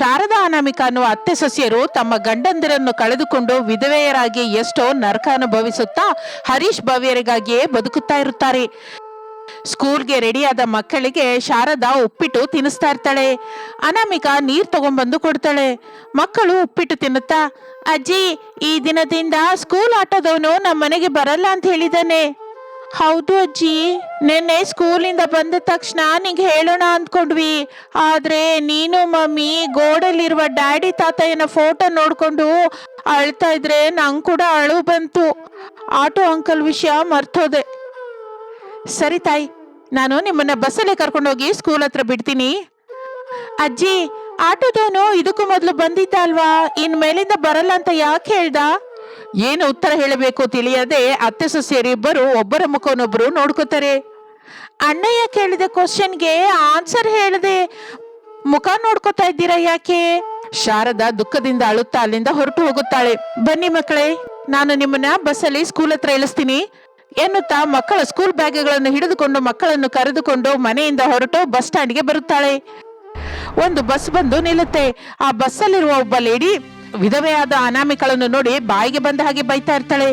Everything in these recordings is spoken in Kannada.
ಶಾರದಾ ಅನಾಮಿಕ ಅನ್ನುವ ಅತ್ತೆ ಸಸ್ಯರು ತಮ್ಮ ಗಂಡಂದಿರನ್ನು ಕಳೆದುಕೊಂಡು ವಿಧವೆಯರಾಗಿ ಎಷ್ಟೋ ನರಕ ಅನುಭವಿಸುತ್ತಾ ಹರೀಶ್ ಭವ್ಯರಿಗಾಗಿಯೇ ಬದುಕುತ್ತಾ ಇರುತ್ತಾರೆ. ಸ್ಕೂಲ್ಗೆ ರೆಡಿಯಾದ ಮಕ್ಕಳಿಗೆ ಶಾರದಾ ಉಪ್ಪಿಟ್ಟು ತಿನ್ನಿಸ್ತಾ ಇರ್ತಾಳೆ. ಅನಾಮಿಕ ನೀರು ತಗೊಂಡ್ಬಂದು ಕೊಡ್ತಾಳೆ. ಮಕ್ಕಳು ಉಪ್ಪಿಟ್ಟು ತಿನ್ನುತ್ತಾ, ಅಜ್ಜಿ, ಈ ದಿನದಿಂದ ಸ್ಕೂಲ್ ಆಟೋದವನು ನಮ್ಮ ಮನೆಗೆ ಬರಲ್ಲ ಅಂತ ಹೇಳಿದಾನೆ ಹೌದು ಅಜ್ಜಿ, ನೆನ್ನೆ ಸ್ಕೂಲಿಂದ ಬಂದ ತಕ್ಷಣ ನಿಂಗೆ ಹೇಳೋಣ ಅಂದ್ಕೊಂಡ್ವಿ. ಆದ್ರೆ ನೀನು ಮಮ್ಮಿ ಗೋಡಲ್ಲಿರುವ ಡ್ಯಾಡಿ ತಾತಯ್ಯನ ಫೋಟೋ ನೋಡ್ಕೊಂಡು ಅಳ್ತಾ ಇದ್ರೆ ನಂಗೆ ಕೂಡ ಅಳು ಬಂತು. ಆಟೋ ಅಂಕಲ್ ವಿಷಯ ಮರ್ತೋದೆ. ಸರಿ ತಾಯಿ, ನಾನು ನಿಮ್ಮನ್ನ ಬಸ್ಸಲ್ಲೇ ಕರ್ಕೊಂಡೋಗಿ ಸ್ಕೂಲ್ ಹತ್ರ ಬಿಡ್ತೀನಿ. ಅಜ್ಜಿ, ಆಟೋದವನು ಇದಕ್ಕೂ ಮೊದಲು ಬಂದಿದ್ದ ಅಲ್ವಾ? ಇನ್ ಮೇಲಿಂದ ಬರಲ್ಲ ಅಂತ ಯಾಕೆ ಹೇಳ್ದ? ಏನು ಉತ್ತರ ಹೇಳಬೇಕು ತಿಳಿಯದೆ ಅತ್ತೆ ಸೊಸೆಯರಿಬ್ಬರು ಒಬ್ಬರ ಮುಖವನ್ನೊಬ್ಬರು ನೋಡ್ಕೋತಾರೆ. ಅಣ್ಣಯ್ಯ ಕೇಳಿದ ಕ್ವಶನ್ಗೆ ಆನ್ಸರ್ ಹೇಳದೆ ಮುಖ ನೋಡ್ಕೋತಾ ಇದ್ದೀರಾ ಯಾಕೆ? ಶಾರದಾ ದುಃಖದಿಂದ ಅಳುತ್ತಾ ಅಲ್ಲಿಂದ ಹೊರಟು ಹೋಗುತ್ತಾಳೆ. ಬನ್ನಿ ಮಕ್ಕಳೇ, ನಾನು ನಿಮ್ಮನ್ನ ಬಸ್ಸಲ್ಲಿ ಸ್ಕೂಲ್ ಹತ್ರ ಇಳಿಸ್ತೀನಿ. ಎನ್ನುತ್ತಾ ಮಕ್ಕಳ ಸ್ಕೂಲ್ ಬ್ಯಾಗ್ಗಳನ್ನು ಹಿಡಿದುಕೊಂಡು ಮಕ್ಕಳನ್ನು ಕರೆದುಕೊಂಡು ಮನೆಯಿಂದ ಹೊರಟು ಬಸ್ ಸ್ಟ್ಯಾಂಡ್ಗೆ ಬರುತ್ತಾಳೆ. ಒಂದು ಬಸ್ ಬಂದು ನಿಲ್ಲುತ್ತೆ. ಆ ಬಸ್ಸಲ್ಲಿರುವ ಒಬ್ಬ ಲೇಡಿ ವಿಧವೆಯಾದ ಅನಾಮಿಕಳನ್ನು ನೋಡಿ ಬಾಯಿಗೆ ಬಂದ ಹಾಗೆ ಬೈತಾ ಇರ್ತಾಳೆ.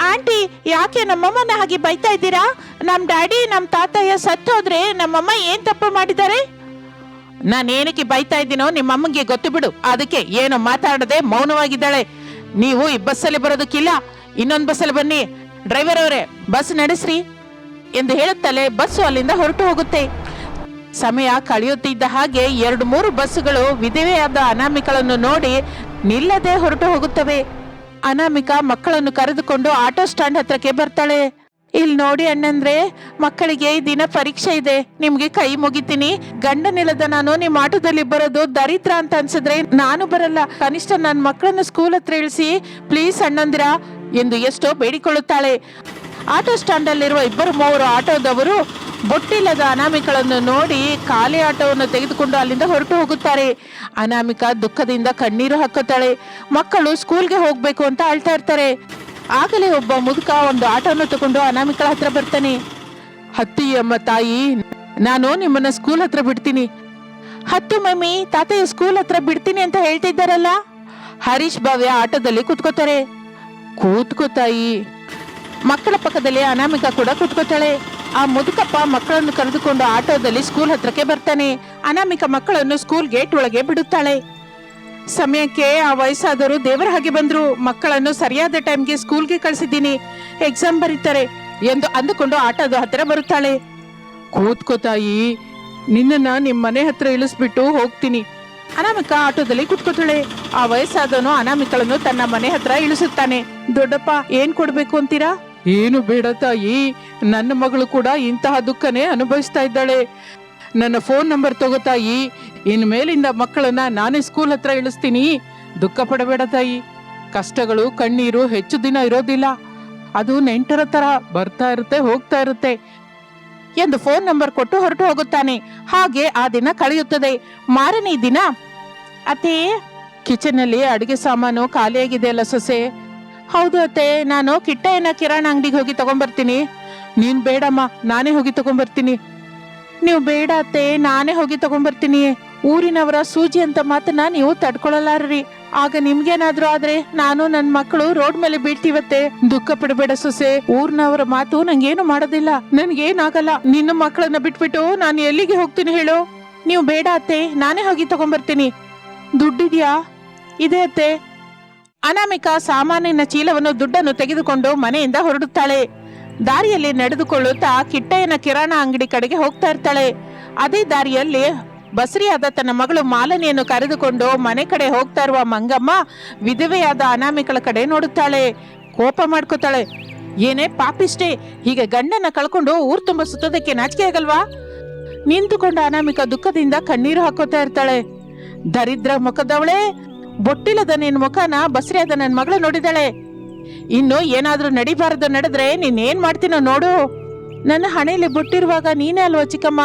ಆಂಟಿ ಯಾಕೆ ನಮ್ಮಮ್ಮನ ಹಾಗೆ ಬೈತಾ ಇದ್ದೀರಾ? ನಮ್ಮ ಡ್ಯಾಡಿ ನಮ್ಮ ತಾತಯ್ಯ ಸತ್ತೋದ್ರೆ ನಮ್ಮಮ್ಮ ಏನ್ ತಪ್ಪು ಮಾಡಿದ್ದಾರೆ? ನಾನು ಏನಕ್ಕೆ ಬೈತಾ ಇದ್ದೀನೋ ನಿಮ್ಮಮ್ಮಗೆ ಗೊತ್ತು ಬಿಡು. ಅದಕ್ಕೆ ಏನು ಮಾತಾಡದೆ ಮೌನವಾಗಿದ್ದಾಳೆ. ನೀವು ಈ ಬಸ್ಸಲ್ಲಿ ಬರೋದಕ್ಕಿಲ್ಲ. ಇನ್ನೊಂದು ಬಸ್ಸಲ್ಲಿ ಬನ್ನಿ. ಡ್ರೈವರ್ ಅವರೇ ಬಸ್ ನಡೆಸ್ರಿ. ಎಂದು ಹೇಳುತ್ತಲೇ ಬಸ್ಸು ಅಲ್ಲಿಂದ ಹೊರಟು ಹೋಗುತ್ತೆ. ಸಮಯ ಕಳೆಯುತ್ತಿದ್ದ ಹಾಗೆ ಎರಡು ಮೂರು ಬಸ್ಸುಗಳು ವಿಧವೆಯಾದ ಅನಾಮಿಕಳನ್ನು ನೋಡಿ ನಿಲ್ಲದೆ ಹೊರಟು ಹೋಗುತ್ತವೆ. ಅನಾಮಿಕ ಮಕ್ಕಳನ್ನು ಕರೆದುಕೊಂಡು ಆಟೋ ಸ್ಟ್ಯಾಂಡ್ ಹತ್ರಕ್ಕೆ ಬರ್ತಾಳೆ. ಇಲ್ಲಿ ನೋಡಿ ಅಣ್ಣಂದ್ರೆ, ಮಕ್ಕಳಿಗೆ ಈ ದಿನ ಪರೀಕ್ಷೆ ಇದೆ. ನಿಮ್ಗೆ ಕೈ ಮುಗಿತೀನಿ. ಗಂಡನಿಲ್ಲದ ನಾನು ನಿಮ್ ಆಟೋದಲ್ಲಿ ಬರೋದು ದರಿದ್ರ ಅಂತ ಅನ್ಸಿದ್ರೆ ನಾನು ಬರಲ್ಲ. ಕನಿಷ್ಠ ನನ್ನ ಮಕ್ಕಳನ್ನು ಸ್ಕೂಲ್ ಹತ್ರ ಇಳಿಸಿ ಪ್ಲೀಸ್ ಅಣ್ಣಂದಿರ, ಎಂದು ಎಷ್ಟೋ ಬೇಡಿಕೊಳ್ಳುತ್ತಾಳೆ. ಆಟೋ ಸ್ಟ್ಯಾಂಡಲ್ಲಿರುವ ಇಬ್ಬರು ಮೂವರು ಆಟೋದವರು ಬೊಟ್ಟಿಲ್ಲದ ಅನಾಮಿಕಳನ್ನು ನೋಡಿ ಖಾಲಿ ಆಟೋವನ್ನು ತೆಗೆದುಕೊಂಡು ಅಲ್ಲಿಂದ ಹೊರಟು ಹೋಗುತ್ತಾರೆ. ಅನಾಮಿಕ ದುಃಖದಿಂದ ಕಣ್ಣೀರು ಹಾಕುತ್ತಾಳೆ. ಮಕ್ಕಳು ಸ್ಕೂಲ್ಗೆ ಹೋಗಬೇಕು ಅಂತ ಅಳ್ತಾ ಇರ್ತಾರೆ. ಆಗಲೇ ಒಬ್ಬ ಮುದುಕ ಒಂದು ಆಟೋವನ್ನು ತಗೊಂಡು ಅನಾಮಿಕಳ ಹತ್ರ ಬರ್ತಾನೆ. ಹತ್ತಿ ಅಮ್ಮ ತಾಯಿ, ನಾನು ನಿಮ್ಮನ್ನ ಸ್ಕೂಲ್ ಹತ್ರ ಬಿಡ್ತೀನಿ. ಹತ್ತು ಮಮ್ಮಿ ತಾತಯ್ಯ ಸ್ಕೂಲ್ ಹತ್ರ ಬಿಡ್ತೀನಿ ಅಂತ ಹೇಳ್ತಿದ್ದಾರಲ್ಲ? ಹರೀಶ್ ಭವ್ಯ ಆಟೋದಲ್ಲಿ ಕೂತ್ಕೋತಾರೆ. ಕೂತ್ಕೋ ತಾಯಿ. ಮಕ್ಕಳ ಪಕ್ಕದಲ್ಲಿ ಅನಾಮಿಕ ಕೂಡ ಕುಟ್ಕೋತಾಳೆ ಆ ಮುದುಕಪ್ಪ ಮಕ್ಕಳನ್ನು ಕರೆದುಕೊಂಡು ಆಟೋದಲ್ಲಿ ಸ್ಕೂಲ್ ಹತ್ರಕ್ಕೆ ಬರ್ತಾನೆ. ಅನಾಮಿಕ ಮಕ್ಕಳನ್ನು ಸ್ಕೂಲ್ ಗೇಟ್ ಒಳಗೆ ಬಿಡುತ್ತಾಳೆ. ಸಮಯಕ್ಕೆ ಆ ವಯಸ್ಸಾದವರು ದೇವರ ಹಾಗೆ ಬಂದ್ರು. ಮಕ್ಕಳನ್ನು ಸರಿಯಾದ ಟೈಮ್ಗೆ ಸ್ಕೂಲ್ಗೆ ಕಳಿಸಿದ್ದೀನಿ. ಎಕ್ಸಾಮ್ ಬರೀತಾರೆ ಎಂದು ಅಂದುಕೊಂಡು ಆಟೋದ ಹತ್ತಿರ ಬರುತ್ತಾಳೆ. ಕೂತ್ಕೋ ತಾಯಿ, ನಿನ್ನನ್ನ ನಿಮ್ಮ ಮನೆ ಹತ್ರ ಇಳಿಸ್ಬಿಟ್ಟು ಹೋಗ್ತೀನಿ. ಅನಾಮಿಕ ಆಟೋದಲ್ಲಿ ಕುತ್ಕೋತಾಳೆ ಆ ವಯಸ್ಸಾದವನು ಅನಾಮಿಕಳನ್ನು ತನ್ನ ಮನೆ ಹತ್ರ ಇಳಿಸುತ್ತಾನೆ. ದೊಡ್ಡಪ್ಪ, ಏನ್ ಕೊಡ್ಬೇಕು ಅಂತೀರಾ? ಏನು ಬೇಡ ತಾಯಿ. ನನ್ನ ಮಗಳು ಕೂಡ ಇಂತಹ ದುಃಖನೇ ಅನುಭವಿಸ್ತಾ ಇದ್ದಾಳೆ. ನನ್ನ ಫೋನ್ ನಂಬರ್ ತಗೋ ತಾಯಿ. ಇನ್ ಮೇಲಿಂದ ಮಕ್ಕಳನ್ನ ನಾನೇ ಸ್ಕೂಲ್ ಹತ್ರ ಇಳಿಸ್ತೀನಿ. ದುಃಖ ಪಡಬೇಡ ತಾಯಿ. ಕಷ್ಟಗಳು, ಕಣ್ಣೀರು ಹೆಚ್ಚು ದಿನ ಇರೋದಿಲ್ಲ. ಅದು ನೆಂಟರ ತರ ಬರ್ತಾ ಇರುತ್ತೆ, ಹೋಗ್ತಾ ಇರುತ್ತೆ. ಎಂದು ಫೋನ್ ನಂಬರ್ ಕೊಟ್ಟು ಹೊರಟು ಹೋಗುತ್ತಾನೆ. ಹಾಗೆ ಆ ದಿನ ಕಳೆಯುತ್ತದೆ. ಮಾರನೇ ದಿನ. ಅತೇ ಕಿಚನ್ ಅಲ್ಲಿ ಅಡಿಗೆ ಸಾಮಾನು ಖಾಲಿಯಾಗಿದೆ ಅಲ್ಲ ಸೊಸೆ? ಹೌದು ಅತ್ತೆ, ನಾನು ಕಿಟ್ಟಯ್ಯನ ಕಿರಾಣ ಅಂಗಡಿಗೆ ಹೋಗಿ ತಗೊಂಬರ್ತೀನಿ. ನೀನ್ ಬೇಡಮ್ಮ, ನಾನೇ ಹೋಗಿ ತಗೊಂಬರ್ತೀನಿ. ನೀವು ಬೇಡ ಅತ್ತೆ, ನಾನೇ ಹೋಗಿ ತಗೊಂಬರ್ತೀನಿ. ಊರಿನವರ ಸೂಜಿ ಅಂತ ಮಾತನ್ನ ನೀವು ತಡ್ಕೊಳ್ಳಲಾರ್ರಿ ಆಗ ನಿಮ್ಗೇನಾದ್ರೂ ಆದ್ರೆ ನಾನು ನನ್ ಮಕ್ಕಳು ರೋಡ್ ಮೇಲೆ ಬೀಳ್ತೀವತ್ತೆ. ದುಃಖ ಪಡಬೇಡ ಸೊಸೆ, ಊರ್ನವರ ಮಾತು ನಂಗೇನು ಮಾಡೋದಿಲ್ಲ. ನನ್ಗೇನಾಗಲ್ಲ. ನಿನ್ನ ಮಕ್ಕಳನ್ನ ಬಿಟ್ಬಿಟ್ಟು ನಾನು ಎಲ್ಲಿಗೆ ಹೋಗ್ತೀನಿ ಹೇಳು? ನೀವು ಬೇಡ ಅತ್ತೆ, ನಾನೇ ಹೋಗಿ ತಗೊಂಬರ್ತೀನಿ. ದುಡ್ಡಿದ್ಯಾ? ಇದೆ ಅತ್ತೆ. ಅನಾಮಿಕ ಸಾಮಾನಿನ ಚೀಲವನ್ನು ದುಡ್ಡನ್ನು ತೆಗೆದುಕೊಂಡು ಮನೆಯಿಂದ ಹೊರಡುತ್ತಾಳೆ. ದಾರಿಯಲ್ಲಿ ನಡೆದುಕೊಳ್ಳುತ್ತಾ ಕಿಟ್ಟಯ್ಯನ ಕಿರಾಣ ಅಂಗಡಿ ಕಡೆಗೆ ಹೋಗ್ತಾ ಇರ್ತಾಳೆ. ಅದೇ ದಾರಿಯಲ್ಲಿ ಬಸರಿಯಾದ ತನ್ನ ಮಗಳು ಮಾಲನಿಯನ್ನು ಕರೆದುಕೊಂಡು ಮನೆ ಕಡೆ ಹೋಗ್ತಾ ಇರುವ ಮಂಗಮ್ಮ ವಿಧವೆಯಾದ ಅನಾಮಿಕಳ ಕಡೆ ನೋಡುತ್ತಾಳೆ. ಕೋಪ ಮಾಡ್ಕೋತಾಳೆ. ಏನೇ ಪಾಪಿಷ್ಟೆ, ಹೀಗೆ ಗಂಡನ ಕಳ್ಕೊಂಡು ಊರ್ ತುಂಬ ಸುತ್ತೋದಕ್ಕೆ ನಾಚಿಕೆ ಆಗಲ್ವಾ? ನಿಂತುಕೊಂಡ ಅನಾಮಿಕ ದುಃಖದಿಂದ ಕಣ್ಣೀರು ಹಾಕೋತಾ ಇರ್ತಾಳೆ. ದರಿದ್ರ ಮುಖದವಳೆ ಬೊಟ್ಟಿಲ್ಲದ ನಿನ್ ಮುಖನ, ಬಸರಿಯಾದ ನನ್ ಮಗಳು ನೋಡಿದಾಳೆ. ಇನ್ನು ಏನಾದ್ರೂ ನಡಿಬಾರದು ನಡೆದ್ರೆ ನೀನ್ ಏನ್ ಮಾಡ್ತೀನೋ ನೋಡು. ನನ್ನ ಹಣೆಯಲ್ಲಿ ಬುಟ್ಟಿರುವಾಗ ನೀನೇ ಅಲ್ವಾ ಚಿಕ್ಕಮ್ಮ?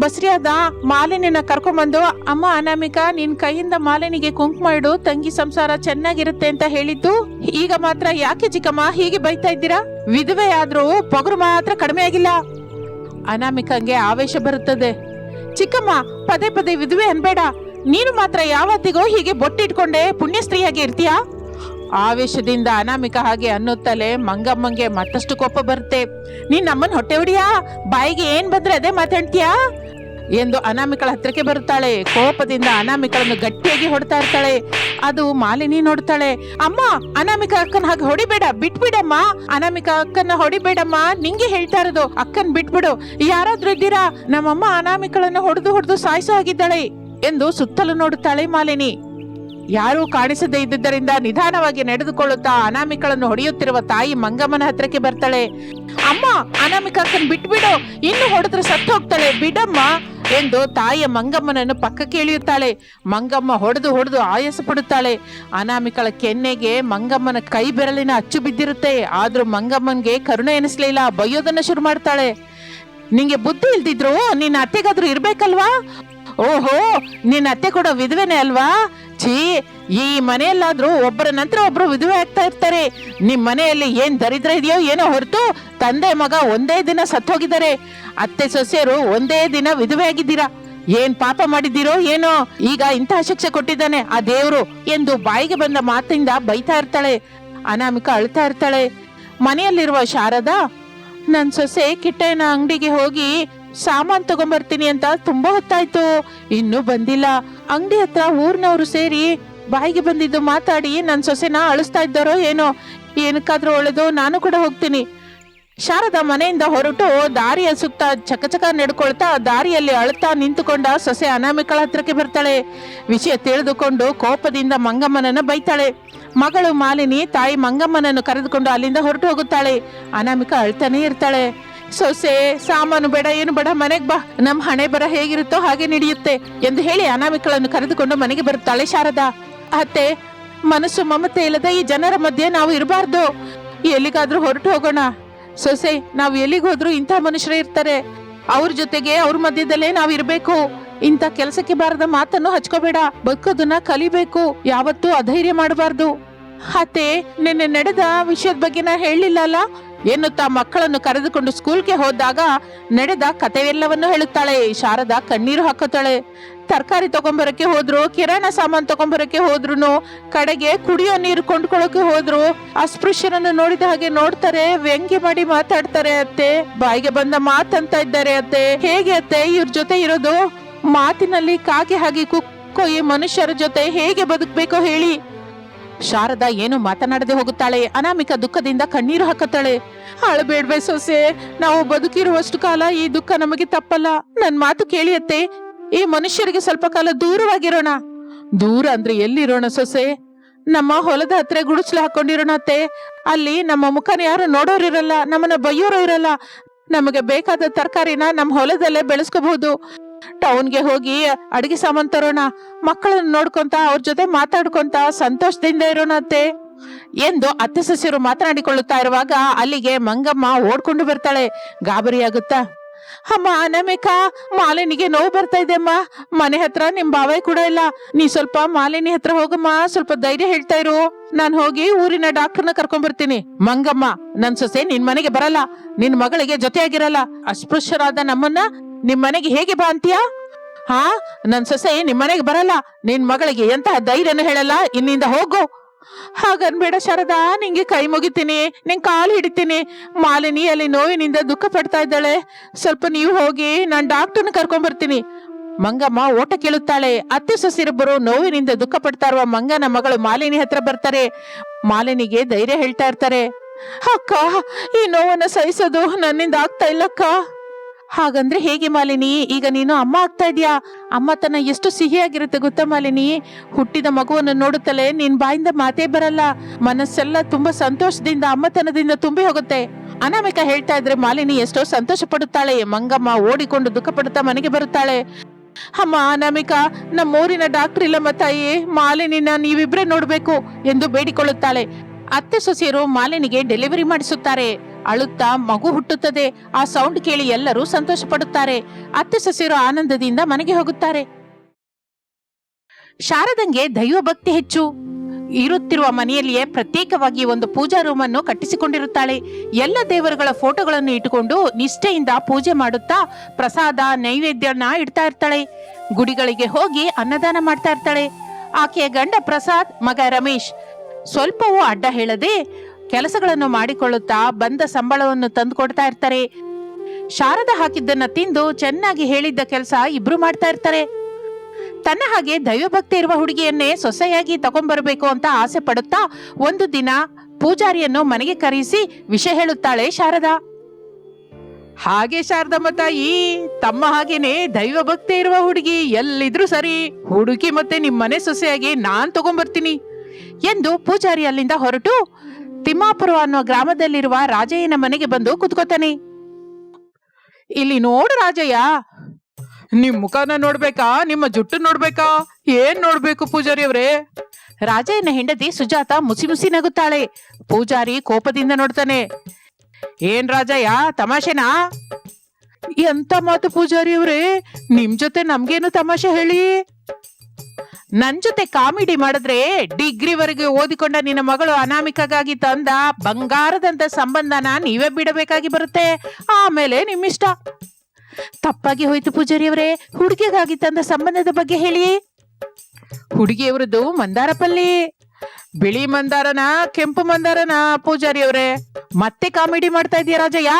ಬಸ್ರಿಯಾದ ಮಾಲಿನಿನ ಕರ್ಕೊಂಬಂದು, ಅಮ್ಮ ಅನಾಮಿಕ, ನಿನ್ ಕೈಯಿಂದ ಮಾಲಿನಿಗೆ ಕುಂಕುಮ ಇಡು, ತಂಗಿ ಸಂಸಾರ ಚೆನ್ನಾಗಿರುತ್ತೆ ಅಂತ ಹೇಳಿದ್ದು. ಈಗ ಮಾತ್ರ ಯಾಕೆ ಚಿಕ್ಕಮ್ಮ ಹೀಗೆ ಬೈತಾ ಇದ್ದೀರಾ? ವಿಧವೆ ಆದ್ರೂ ಪೊಗರು ಮಾತ್ರ ಕಡಿಮೆ ಆಗಿಲ್ಲ. ಅನಾಮಿಕಂಗೆ ಆವೇಶ ಬರುತ್ತದೆ. ಚಿಕ್ಕಮ್ಮ, ಪದೇ ಪದೇ ವಿಧವೆ ಅನ್ಬೇಡ. ನೀನು ಮಾತ್ರ ಯಾವತ್ತಿಗೂ ಹೀಗೆ ಬೊಟ್ಟಿಟ್ಕೊಂಡೆ ಪುಣ್ಯಸ್ತ್ರೀಯಾಗಿ ಇರ್ತೀಯಾ? ಆವೇಶದಿಂದ ಅನಾಮಿಕ ಹಾಗೆ ಅನ್ನುತ್ತಲೇ ಮಂಗಮ್ಮಂಗೆ ಮತ್ತಷ್ಟು ಕೋಪ ಬರುತ್ತೆ. ನೀನ್ ನಮ್ಮನ್ ಹೊಟ್ಟೆ ಹೊಡಿಯಾ? ಬಾಯಿಗೆ ಏನ್ ಬಂದ್ರೆ ಅದೇ ಮಾತಾಡ್ತೀಯಾ ಎಂದು ಅನಾಮಿಕಳ ಹತ್ರಕ್ಕೆ ಬರುತ್ತಾಳೆ. ಕೋಪದಿಂದ ಅನಾಮಿಕಳನ್ನು ಗಟ್ಟಿಯಾಗಿ ಹೊಡ್ತಾ ಇರ್ತಾಳೆ. ಅದು ಮಾಲಿನಿ ನೋಡ್ತಾಳೆ. ಅಮ್ಮ, ಅನಾಮಿಕ ಅಕ್ಕನ ಹಾಗೆ ಹೊಡಿಬೇಡ, ಬಿಟ್ಬಿಡಮ್ಮ. ಅನಾಮಿಕ ಅಕ್ಕನ ಹೊಡಿಬೇಡಮ್ಮ, ನಿಂಗೆ ಹೇಳ್ತಾ ಇರೋದು. ಅಕ್ಕನ್ ಬಿಟ್ಬಿಡು. ಯಾರಾದ್ರೂ ಇದ್ದೀರಾ? ನಮ್ಮಮ್ಮ ಅನಾಮಿಕಳನ್ನು ಹೊಡೆದು ಹೊಡೆದು ಸಾಯಿಸೋ ಆಗಿದ್ದಾಳೆ ಎಂದು ಸುತ್ತಲೂ ನೋಡುತ್ತಾಳೆ ಮಾಲಿನಿ. ಯಾರೂ ಕಾಣಿಸದೇ ಇದ್ದುದರಿಂದ ನಿಧಾನವಾಗಿ ನಡೆದುಕೊಳ್ಳುತ್ತಾ ಅನಾಮಿಕಳನ್ನು ಹೊಡೆಯುತ್ತಿರುವ ತಾಯಿ ಮಂಗಮ್ಮನ ಹತ್ರಕ್ಕೆ ಬರ್ತಾಳೆ. ಅಮ್ಮ ಅನಾಮಿಕ ಅಕ್ಕನ್ ಬಿಟ್ಬಿಡು. ಇನ್ನು ಹೊಡೆದ್ರೆ ಸತ್ತು ಹೋಗ್ತಾಳೆ ಬಿಡಮ್ಮ ಎಂದು ತಾಯಿಯ ಮಂಗಮ್ಮನನ್ನು ಪಕ್ಕಕ್ಕೆ ಇಳಿಯುತ್ತಾಳೆ. ಮಂಗಮ್ಮ ಹೊಡೆದು ಹೊಡೆದು ಆಯಾಸ ಪಡುತ್ತಾಳೆ. ಅನಾಮಿಕಳ ಕೆನ್ನೆಗೆ ಮಂಗಮ್ಮನ ಕೈ ಬೆರಳಿನ ಅಚ್ಚು ಬಿದ್ದಿರುತ್ತೆ. ಆದ್ರೂ ಮಂಗಮ್ಮನ್ಗೆ ಕರುಣೆ ಎನಿಸ್ಲಿಲ್ಲ. ಬೈಯೋದನ್ನ ಶುರು ಮಾಡ್ತಾಳೆ. ನಿಂಗೆ ಬುದ್ಧಿ ಇಲ್ದಿದ್ರು ನಿನ್ನ ಅತ್ತೆಗಾದ್ರೂ ಇರ್ಬೇಕಲ್ವಾ? ಓಹೋ, ನಿನ್ನ ಅತ್ತೆ ಕೂಡ ವಿಧವೆನೇ ಅಲ್ವಾ? ಛೀ, ಈ ಮನೆಯಲ್ಲಾದ್ರೂ ಒಬ್ಬರ ನಂತರ ಒಬ್ರು ವಿಧವೆ ಆಗ್ತಾ ಇರ್ತಾರೆ. ನಿಮ್ ಮನೆಯಲ್ಲಿ ಏನ್ ದರಿದ್ರ ಇದೆಯೋ ಏನೋ ಹೊರತು ತಂದೆ ಮಗ ಒಂದೇ ದಿನ ಸತ್ತೋಗಿದ್ದಾರೆ. ಅತ್ತೆ ಸೊಸೆಯರು ಒಂದೇ ದಿನ ವಿಧವೆ ಆಗಿದ್ದೀರಾ? ಏನ್ ಪಾಪ ಮಾಡಿದ್ದೀರೋ ಏನೋ? ಈಗ ಇಂತಹ ಶಿಕ್ಷೆ ಕೊಟ್ಟಿದ್ದಾನೆ ಆ ದೇವ್ರು ಎಂದು ಬಾಯಿಗೆ ಬಂದ ಮಾತಿಂದ ಬೈತಾ ಇರ್ತಾಳೆ, ಅನಾಮಿಕ ಅಳ್ತಾ ಇರ್ತಾಳೆ. ಮನೆಯಲ್ಲಿರುವ ಶಾರದಾ, ನನ್ ಸೊಸೆ ಕಿಟ್ಟಯ್ಯನ ಅಂಗಡಿಗೆ ಹೋಗಿ ಸಾಮಾನ್ ತಗೊಂಬರ್ತೀನಿ ಅಂತ ತುಂಬಾ ಹೊತ್ತಾಯ್ತು. ಇನ್ನೂ ಬಂದಿಲ್ಲ. ಅಂಗಡಿ ಹತ್ರ ಊರ್ನವ್ರು ಸೇರಿ ಬಾಯಿಗೆ ಬಂದಿದ್ದು ಮಾತಾಡಿ ನನ್ನ ಸೊಸೆನ ಅಳಿಸ್ತಾ ಇದ್ದಾರೋ ಏನೋ, ಏನಕ್ಕಾದ್ರೂ ಒಳ್ಳೆದು ನಾನು ಕೂಡ ಹೋಗ್ತೀನಿ. ಶಾರದಾ ಮನೆಯಿಂದ ಹೊರಟು ದಾರಿಯ ಸುತ್ತ ಚಕಚಕ ನಡ್ಕೊಳ್ತಾ ದಾರಿಯಲ್ಲಿ ಅಳ್ತಾ ನಿಂತುಕೊಂಡ ಸೊಸೆ ಅನಾಮಿಕಳ ಹತ್ರಕ್ಕೆ ಬರ್ತಾಳೆ. ವಿಷಯ ತಿಳಿದುಕೊಂಡು ಕೋಪದಿಂದ ಮಂಗಮ್ಮನನ್ನ ಬೈತಾಳೆ. ಮಗಳು ಮಾಲಿನಿ ತಾಯಿ ಮಂಗಮ್ಮನನ್ನು ಕರೆದುಕೊಂಡು ಅಲ್ಲಿಂದ ಹೊರಟು ಹೋಗುತ್ತಾಳೆ. ಅನಾಮಿಕ ಅಳ್ತಾನೆ ಇರ್ತಾಳೆ. ಸೊಸೆ, ಸಾಮಾನು ಬೇಡ, ಏನು ಬೇಡ, ಮನೆಗ್ ಬಾ. ನಮ್ ಹಣೆ ಬರ ಹೇಗಿರುತ್ತೋ ಹಾಗೆ ನಡೆಯುತ್ತೆ ಎಂದು ಹೇಳಿ ಅನಾಮಿಕಳನ್ನು ಕರೆದುಕೊಂಡು ಮನೆಗೆ ಬರುತ್ತಾಳೆ ಶಾರದಾ. ಅತ್ತೆ, ಮನಸ್ಸು ಮಮತೆ ಇಲ್ಲದೆ ಈ ಜನರ ಮಧ್ಯೆ ನಾವು ಇರಬಾರ್ದು. ಎಲ್ಲಿಗಾದ್ರೂ ಹೊರಟು ಹೋಗೋಣ. ಸೊಸೆ, ನಾವು ಎಲ್ಲಿಗೆ ಹೋದ್ರು ಇಂಥ ಮನುಷ್ಯರೇ ಇರ್ತಾರೆ. ಅವ್ರ ಜೊತೆಗೆ ಅವ್ರ ಮಧ್ಯದಲ್ಲೇ ನಾವ್ ಇರಬೇಕು. ಇಂಥ ಕೆಲಸಕ್ಕೆ ಬಾರದ ಮಾತನ್ನು ಹಚ್ಕೋಬೇಡ. ಬದುಕೋದನ್ನ ಕಲಿಬೇಕು. ಯಾವತ್ತೂ ಅಧೈರ್ಯ ಮಾಡಬಾರ್ದು. ಅತ್ತೆ, ನಿನ್ನೆ ನಡೆದ ವಿಷಯದ ಬಗ್ಗೆ ನಾ ಹೇಳಿಲ್ಲ ಎನ್ನುತ್ತಾ ಮಕ್ಕಳನ್ನು ಕರೆದುಕೊಂಡು ಸ್ಕೂಲ್ಗೆ ಹೋದಾಗ ನಡೆದ ಕಥೆಯೆಲ್ಲವನ್ನು ಹೇಳುತ್ತಾಳೆ. ಶಾರದಾ ಕಣ್ಣೀರು ಹಾಕುತ್ತಾಳೆ. ತರಕಾರಿ ತಗೊಂಬರಕ್ಕೆ ಹೋದ್ರು, ಕಿರಾಣ ಸಾಮಾನು ತಗೊಂಬರಕ್ಕೆ ಹೋದ್ರು ಕಡೆಗೆ ಕುಡಿಯೋ ನೀರು ಕೊಂಡ್ಕೊಳ್ಳೋಕೆ ಹೋದ್ರು, ಅಸ್ಪೃಶ್ಯರನ್ನು ನೋಡಿದ ಹಾಗೆ ನೋಡ್ತಾರೆ, ವ್ಯಂಗ್ಯ ಮಾಡಿ ಮಾತಾಡ್ತಾರೆ ಅತ್ತೆ. ಬಾಯಿಗೆ ಬಂದ ಮಾತಂತ ಇದ್ದಾರೆ ಅತ್ತೆ. ಹೇಗೆ ಅತ್ತೆ, ಇವ್ರ ಜೊತೆ ಇರೋದು? ಮಾತಿನಲ್ಲಿ ಕಾಗೆ ಹಾಗೆ ಕುಕ್ಕೋ ಈ ಮನುಷ್ಯರ ಜೊತೆ ಹೇಗೆ ಬದುಕ್ಬೇಕೋ ಹೇಳಿ. ಶಾರದಾ ಏನು ಮಾತನಾಡದೆ ಹೋಗುತ್ತಾಳೆ? ಅನಾಮಿಕ ದುಃಖದಿಂದ ಕಣ್ಣೀರು ಹಾಕುತ್ತಾಳೆ. ಅಳಬೇಡ್ವೆ ಸೊಸೆ, ನಾವು ಬದುಕಿರುವಷ್ಟು ಕಾಲ ಈ ದುಃಖ ನಮಗೆ ತಪ್ಪಲ್ಲ. ನನ್ ಮಾತು ಕೇಳಿಯತ್ತೆ. ಈ ಮನುಷ್ಯರಿಗೆ ಸ್ವಲ್ಪ ಕಾಲ ದೂರವಾಗಿರೋಣ. ದೂರ ಅಂದ್ರೆ ಎಲ್ಲಿರೋಣ ಸೊಸೆ? ನಮ್ಮ ಹೊಲದ ಹತ್ರ ಗುಡಿಸ್ಲು ಹಾಕೊಂಡಿರೋಣ ಅತ್ತೆ. ಅಲ್ಲಿ ನಮ್ಮ ಮುಖನ ಯಾರು ನೋಡೋರಿರಲ್ಲ, ನಮ್ಮನ್ನ ಬೈಯೋರು ಇರಲ್ಲ ನಮಗೆ ಬೇಕಾದ ತರಕಾರಿನ ನಮ್ಮ ಹೊಲದಲ್ಲೇ ಬೆಳೆಸ್ಕೋಬಹುದು. ಟೌನ್ಗೆ ಹೋಗಿ ಅಡಿಗೆ ಸಾಮಾನ್ ತರೋಣ. ಮಕ್ಕಳನ್ನ ನೋಡ್ಕೊಂತ ಅವ್ರ ಜೊತೆ ಮಾತಾಡ್ಕೊಂತ ಸಂತೋಷದಿಂದ ಇರೋಣ ಅತ್ತೆ ಎಂದು ಅತ್ತೆ ಸಸ್ಯರು ಮಾತನಾಡಿಕೊಳ್ಳುತ್ತಾ ಇರುವಾಗ ಅಲ್ಲಿಗೆ ಮಂಗಮ್ಮ ಓಡ್ಕೊಂಡು ಬರ್ತಾಳೆ. ಗಾಬರಿಯಾಗುತ್ತಾ, ಅಮ್ಮ ನಮೇಕ ಮಾಲಿನಿಗೆ ನೋವು ಬರ್ತಾ ಇದೆ ಅಮ್ಮ. ಮನೆ ಹತ್ರ ನಿಮ್ ಬಾವೇ ಕೂಡ ಇಲ್ಲ. ನೀ ಸ್ವಲ್ಪ ಮಾಲಿನಿ ಹತ್ರ ಹೋಗಮ್ಮ. ಸ್ವಲ್ಪ ಧೈರ್ಯ ಹೇಳ್ತಾ ಇರು. ನಾನ್ ಹೋಗಿ ಊರಿನ ಡಾಕ್ಟರ್ನ ಕರ್ಕೊಂಡ್ ಬರ್ತೀನಿ ಮಂಗಮ್ಮ, ನನ್ ಸೊಸೆ ನಿನ್ ಮನೆಗೆ ಬರಲ್ಲ. ನಿನ್ ಮಗಳಿಗೆ ಜೊತೆಯಾಗಿರಲ್ಲ. ಅಸ್ಪೃಶ್ಯರಾದ ನಮ್ಮನ್ನ ನಿಮ್ ಮನೆಗೆ ಹೇಗೆ ಬಾ ಅಂತೀಯಾ? ಹಾ, ನನ್ ಸೊಸೆ ನಿಮ್ಮನೆಗೆ ಬರಲ್ಲ. ನಿನ್ ಮಗಳಿಗೆ ಎಂತಹ ಧೈರ್ಯನ ಹೇಳಲ್ಲ. ಇನ್ನಿಂದ ಹೋಗು. ಹಾಗನ್ಬೇಡ ಶಾರದಾ, ನಿಂಗೆ ಕೈ ಮುಗಿತೀನಿ. ನಿನ್ ಕಾಲು ಹಿಡಿತೀನಿ. ಮಾಲಿನಿ ಅಲ್ಲಿ ನೋವಿನಿಂದ ದುಃಖ ಪಡ್ತಾ ಇದ್ದಾಳೆ. ಸ್ವಲ್ಪ ನೀವು ಹೋಗಿ ನಾನು ಡಾಕ್ಟರ್ನ ಕರ್ಕೊಂಡ್ ಬರ್ತೀನಿ ಮಂಗಮ್ಮ ಓಟ ಕೇಳುತ್ತಾಳೆ. ಅತ್ತೆ ಸೊಸಿರೊಬ್ಬರು ನೋವಿನಿಂದ ದುಃಖ ಪಡ್ತಾ ಇರುವ ಮಂಗನ ಮಗಳು ಮಾಲಿನಿ ಹತ್ರ ಬರ್ತಾರೆ. ಮಾಲಿನಿಗೆ ಧೈರ್ಯ ಹೇಳ್ತಾ ಇರ್ತಾರೆ. ಅಕ್ಕ, ಈ ನೋವನ್ನ ಸಹಿಸೋದು ನನ್ನಿಂದ ಆಗ್ತಾ ಇಲ್ಲಕ್ಕ. ಹಾಗಂದ್ರೆ ಹೇಗೆ ಮಾಲಿನಿ, ಈಗ ನೀನು ಅಮ್ಮ ಆಗ್ತಾ ಇದೀಯಾ? ಅಮ್ಮತನ ಎಷ್ಟು ಸಿಹಿಯಾಗಿರುತ್ತೆ ಗೊತ್ತಾ ಮಾಲಿನಿ? ಹುಟ್ಟಿದ ಮಗುವನ್ನು ನೋಡುತ್ತಲೇ ನಿನ್ ಬಾಯಿಂದ ಮಾತೇ ಬರಲ್ಲ. ಮನಸ್ಸೆಲ್ಲ ತುಂಬಾ ಸಂತೋಷದಿಂದ, ಅಮ್ಮತನದಿಂದ ತುಂಬಿ ಹೋಗುತ್ತೆ. ಅನಾಮಿಕ ಹೇಳ್ತಾ ಇದ್ರೆ ಮಾಲಿನಿ ಎಷ್ಟೋ ಸಂತೋಷ ಪಡುತ್ತಾಳೆ. ಮಂಗಮ್ಮ ಓಡಿಕೊಂಡು ದುಃಖ ಪಡುತ್ತಾ ಮನೆಗೆ ಬರುತ್ತಾಳೆ. ಅಮ್ಮ, ಅನಾಮಿಕ, ನಮ್ಮೂರಿನ ಡಾಕ್ಟರ್ ಇಲ್ಲಮ್ಮ ತಾಯಿ, ಮಾಲಿನಿನ ನೀವಿಬ್ರೇ ನೋಡ್ಬೇಕು ಎಂದು ಬೇಡಿಕೊಳ್ಳುತ್ತಾಳೆ. ಅತ್ತೆ ಸೊಸೆಯರು ಮಾಲಿನಿಗೆ ಡೆಲಿವರಿ ಮಾಡಿಸುತ್ತಾರೆ. ಅಳುತ್ತಾ ಮಗು ಹುಟ್ಟುತ್ತದೆ. ಆ ಸೌಂಡ್ ಕೇಳಿ ಎಲ್ಲರೂ ಸಂತೋಷ ಪಡುತ್ತಾರೆ ಅತ್ತೆ ಸೊಸೆಯರು ಆನಂದದಿಂದ ಮನೆಗೆ ಹೋಗುತ್ತಾರೆ. ಶಾರದಂಗೆ ದೈವ ಭಕ್ತಿ ಹೆಚ್ಚು. ಇರುತ್ತಿರುವ ಮನೆಯಲ್ಲಿಯೇ ಪ್ರತ್ಯೇಕವಾಗಿ ಒಂದು ಪೂಜಾ ರೂಮ್ ಅನ್ನು ಕಟ್ಟಿಸಿಕೊಂಡಿರುತ್ತಾಳೆ. ಎಲ್ಲ ದೇವರುಗಳ ಫೋಟೋಗಳನ್ನು ಇಟ್ಟುಕೊಂಡು ನಿಷ್ಠೆಯಿಂದ ಪೂಜೆ ಮಾಡುತ್ತಾ ಪ್ರಸಾದ, ನೈವೇದ್ಯನ ಇಡ್ತಾ ಇರ್ತಾಳೆ. ಗುಡಿಗಳಿಗೆ ಹೋಗಿ ಅನ್ನದಾನ ಮಾಡ್ತಾ ಇರ್ತಾಳೆ. ಆಕೆಯ ಗಂಡ ಪ್ರಸಾದ್, ಮಗ ರಮೇಶ್. ಸ್ವಲ್ಪವೂ ಅಡ್ಡ ಹೇಳದೆ ಕೆಲಸಗಳನ್ನು ಮಾಡಿಕೊಳ್ಳುತ್ತಾ ಬಂದ ಸಂಬಳವನ್ನು ತಂದು ಕೊಡ್ತಾ ಇರ್ತಾರೆ. ಶಾರದ ಹಾಕಿದ್ದನ್ನ ತಿಂದು ಚೆನ್ನಾಗಿ ಹೇಳಿದ್ದ ಕೆಲಸ ಇಬ್ರು ಮಾಡ್ತಾ ಇರ್ತಾರೆ. ತನ್ನ ಹಾಗೆ ದೈವಭಕ್ತಿ ಇರುವ ಹುಡುಗಿಯನ್ನೇ ಸೊಸೆಯಾಗಿ ತಗೊಂಡ್ಬರ್ಬೇಕು ಅಂತ ಆಸೆ ಪಡುತ್ತಾ ಒಂದು ದಿನ ಪೂಜಾರಿಯನ್ನು ಮನೆಗೆ ಕರೆಸಿ ವಿಷಯ ಹೇಳುತ್ತಾಳೆ ಶಾರದಾ. ಹಾಗೆ ಶಾರದಮ್ಮ ತಾಯಿ ತಮ್ಮ ಹಾಗೇನೆ ದೈವ ಭಕ್ತಿ ಇರುವ ಹುಡುಗಿ ಎಲ್ಲಿದ್ರು ಸರಿ ಹುಡುಗಿ ಮತ್ತೆ ನಿಮ್ಮನೆ ಸೊಸೆಯಾಗಿ ನಾನ್ ತಗೊಂಡ್ಬರ್ತೀನಿ ಎಂದು ಪೂಜಾರಿ ಅಲ್ಲಿಂದ ಹೊರಟು ತಿಮ್ಮಾಪುರ ಅನ್ನೋ ಗ್ರಾಮದಲ್ಲಿರುವ ರಾಜಯ್ಯನ ಮನೆಗೆ ಬಂದು ಕುತ್ಕೋತಾನೆ. ಇಲ್ಲಿ ನೋಡು ರಾಜಯ್ಯ, ನಿಮ್ ಮುಖನ ನೋಡ್ಬೇಕಾ, ನಿಮ್ಮ ಜುಟ್ಟು ನೋಡ್ಬೇಕಾ, ಏನ್ ನೋಡ್ಬೇಕು ಪೂಜಾರಿ ಅವ್ರೆ? ರಾಜಯ್ಯನ ಹೆಂಡತಿ ಸುಜಾತ ಮುಸಿ ಮುಸಿ ನಗುತ್ತಾಳೆ. ಪೂಜಾರಿ ಕೋಪದಿಂದ ನೋಡ್ತಾನೆ, ಏನ್ ರಾಜಯ್ಯ, ತಮಾಷೆನಾ? ಎಂತ ಮಾತು ಪೂಜಾರಿ ಅವ್ರೆ, ನಿಮ್ ಜೊತೆ ನಮ್ಗೇನು ತಮಾಷೆ ಹೇಳಿ? ನನ್ ಜೊತೆ ಕಾಮಿಡಿ ಮಾಡಿದ್ರೆ ಡಿಗ್ರಿವರೆಗೆ ಓದಿಕೊಂಡ ನಿನ್ನ ಮಗಳು ಅನಾಮಿಕಗಾಗಿ ತಂದ ಬಂಗಾರದಂತ ಸಂಬಂಧನ ನೀವೇ ಬಿಡಬೇಕಾಗಿ ಬರುತ್ತೆ. ಆಮೇಲೆ ನಿಮ್ಮಿಷ್ಟ. ತಪ್ಪಾಗಿ ಹೋಯ್ತು ಪೂಜಾರಿ ಅವರೇ ಹುಡುಗಿಗಾಗಿ ತಂದ ಸಂಬಂಧದ ಬಗ್ಗೆ ಹೇಳಿ. ಹುಡುಗಿಯವರದ್ದು ಮಂದಾರಪಲ್ಲಿ. ಬಿಳಿ ಮಂದಾರನ, ಕೆಂಪು ಮಂದಾರನ ಪೂಜಾರಿ ಅವರೇ ಮತ್ತೆ ಕಾಮಿಡಿ ಮಾಡ್ತಾ ಇದೀಯ ರಾಜಯ್ಯ?